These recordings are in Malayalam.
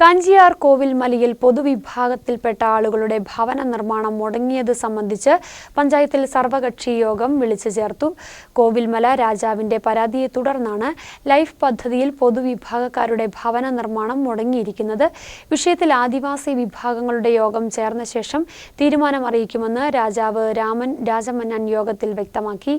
കാഞ്ചിയാർ കോവിൽമലയിൽ പൊതുവിഭാഗത്തിൽപ്പെട്ട ആളുകളുടെ ഭവന നിർമ്മാണം മുടങ്ങിയത് സംബന്ധിച്ച് പഞ്ചായത്തിൽ സർവകക്ഷി യോഗം വിളിച്ചു ചേർത്തു. കോവിൽമല രാജാവിന്റെ പരാതിയെ തുടർന്നാണ് ലൈഫ് പദ്ധതിയിൽ പൊതുവിഭാഗക്കാരുടെ ഭവന നിർമ്മാണം മുടങ്ങിയിരിക്കുന്നത്. വിഷയത്തിൽ ആദിവാസി വിഭാഗങ്ങളുടെ യോഗം ചേർന്ന ശേഷം തീരുമാനം അറിയിക്കുമെന്ന് രാജാവ് രാമൻ രാജമന്നൻ യോഗത്തിൽ വ്യക്തമാക്കി.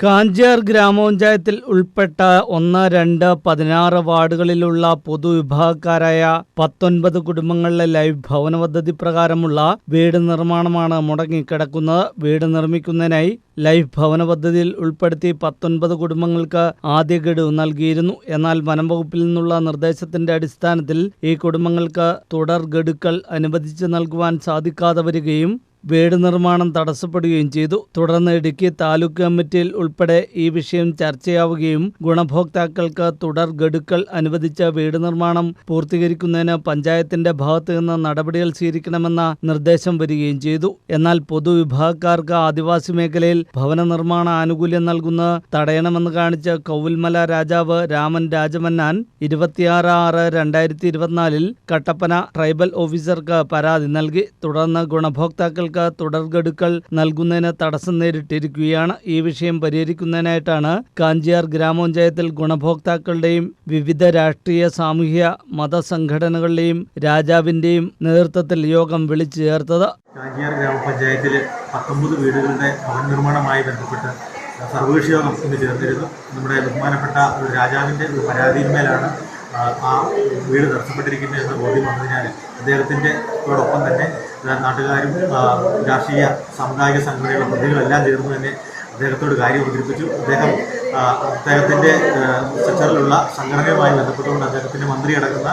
കാഞ്ചാർ ഗ്രാമപഞ്ചായത്തിൽ ഉൾപ്പെട്ട ഒന്ന് രണ്ട് പതിനാറ് വാർഡുകളിലുള്ള പൊതുവിഭാഗക്കാരായ പത്തൊൻപത് കുടുംബങ്ങളിലെ ലൈഫ് ഭവന പദ്ധതി പ്രകാരമുള്ള വീട് നിർമ്മാണമാണ് മുടങ്ങിക്കിടക്കുന്നത്. വീട് നിർമ്മിക്കുന്നതിനായി ലൈഫ് ഭവന പദ്ധതിയിൽ ഉൾപ്പെടുത്തി പത്തൊൻപത് കുടുംബങ്ങൾക്ക് ആദ്യ ഗഡു നൽകിയിരുന്നു. എന്നാൽ വനംവകുപ്പിൽ നിന്നുള്ള നിർദ്ദേശത്തിന്റെ അടിസ്ഥാനത്തിൽ ഈ കുടുംബങ്ങൾക്ക് തുടർ ഗഡുക്കൾ അനുവദിച്ചു നൽകുവാൻ സാധിക്കാതെ വരികയും വീട് നിർമ്മാണം തടസ്സപ്പെടുകയും ചെയ്തു. തുടർന്ന് ഇടുക്കി താലൂക്ക് കമ്മിറ്റിയിൽ ഉൾപ്പെടെ ഈ വിഷയം ചർച്ചയാവുകയും ഗുണഭോക്താക്കൾക്ക് തുടർ ഗഡുക്കൾ അനുവദിച്ച വീട് നിർമ്മാണം പൂർത്തീകരിക്കുന്നതിന് പഞ്ചായത്തിന്റെ ഭാഗത്തു നിന്ന് നടപടികൾ സ്വീകരിക്കണമെന്ന നിർദ്ദേശം വരികയും ചെയ്തു. എന്നാൽ പൊതുവിഭാഗക്കാർക്ക് ആദിവാസി മേഖലയിൽ ഭവന നിർമ്മാണ ആനുകൂല്യം നൽകുന്നത് തടയണമെന്ന് കാണിച്ച് കൗവിൽമല രാജാവ് രാമൻ രാജമന്നാൻ ഇരുപത്തിയാറ് ആറ് രണ്ടായിരത്തി ഇരുപത്തിനാലിൽ കട്ടപ്പന ട്രൈബൽ ഓഫീസർക്ക് പരാതി നൽകി. തുടർന്ന് ഗുണഭോക്താക്കൾക്ക് തുടർഗഡുക്കൾ നൽകുന്നതിന് തടസ്സം നേരിട്ടിരിക്കുകയാണ്. ഈ വിഷയം പരിഹരിക്കുന്നതിനായിട്ടാണ് കാഞ്ചിയാർ ഗ്രാമപഞ്ചായത്തിൽ ഗുണഭോക്താക്കളുടെയും വിവിധ രാഷ്ട്രീയ സാമൂഹ്യ മത സംഘടനകളുടെയും രാജാവിന്റെയും നേതൃത്വത്തിൽ യോഗം വിളിച്ചു ചേർത്തത്. കാഞ്ചിയാർ ഗ്രാമപഞ്ചായത്തിൽ പത്തൊമ്പത് വീടുകളുടെ ഭവന നിർമ്മാണവുമായി ബന്ധപ്പെട്ട് സർവകക്ഷി യോഗം ഇന്ന് ചേർന്നിരുന്നു. നമ്മുടെ ബഹുമാനപ്പെട്ട ഒരു രാജാവിന്റെ ഒരു പരാതിയിന്മേലാണ് ആ, വീട് തടസ്സപ്പെട്ടിരിക്കുന്നത് എന്ന് ബോധ്യം വന്നതിനാൽ അദ്ദേഹത്തിന്റെ തോടൊപ്പം തന്നെ നാട്ടുകാരും രാഷ്ട്രീയ സാമുദായിക സംഘടനകളും പ്രതികളെല്ലാം ചേർന്ന് തന്നെ അദ്ദേഹത്തോട് കാര്യം അവതരിപ്പിച്ചു. അദ്ദേഹം അദ്ദേഹത്തിന്റെ സെക്ടറിലുള്ള സംഘടനയുമായി ബന്ധപ്പെട്ടുകൊണ്ട് അദ്ദേഹത്തിന്റെ മന്ത്രി അടങ്ങുന്ന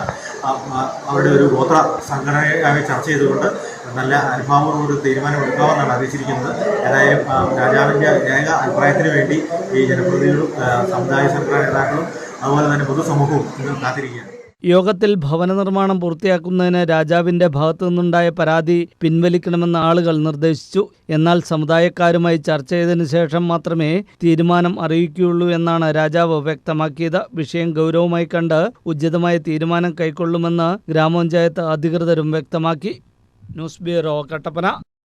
അവരുടെ ഒരു ഗോത്ര സംഘടനയായി ചർച്ച ചെയ്തുകൊണ്ട് നല്ല അനുഭാവം ഒരു തീരുമാനം എടുക്കാമെന്നാണ് അറിയിച്ചിരിക്കുന്നത്. ഏതായാലും രാജാവിന്റെ ഏക അഭിപ്രായത്തിന് വേണ്ടി ഈ ജനപ്രതിനിധികളും സമുദായ സംഘടനാ നേതാക്കളും അതുപോലെ തന്നെ പൊതുസമൂഹവും ഇന്ന് കാത്തിരിക്കുകയാണ്. യോഗത്തിൽ ഭവന നിർമ്മാണം പൂർത്തിയാക്കുന്നതിന് രാജാവിന്റെ ഭാഗത്തു നിന്നുണ്ടായ പരാതി പിൻവലിക്കണമെന്ന് ആളുകൾ നിർദ്ദേശിച്ചു. എന്നാൽ സമുദായക്കാരുമായി ചർച്ച ചെയ്തതിനു ശേഷം മാത്രമേ തീരുമാനം അറിയിക്കുകയുള്ളൂ എന്നാണ് രാജാവ് വ്യക്തമാക്കിയത്. വിഷയം ഗൗരവമായി കണ്ട് ഉചിതമായ തീരുമാനം കൈക്കൊള്ളുമെന്ന് ഗ്രാമപഞ്ചായത്ത് അധികൃതരും വ്യക്തമാക്കി. News bureau Kattappana.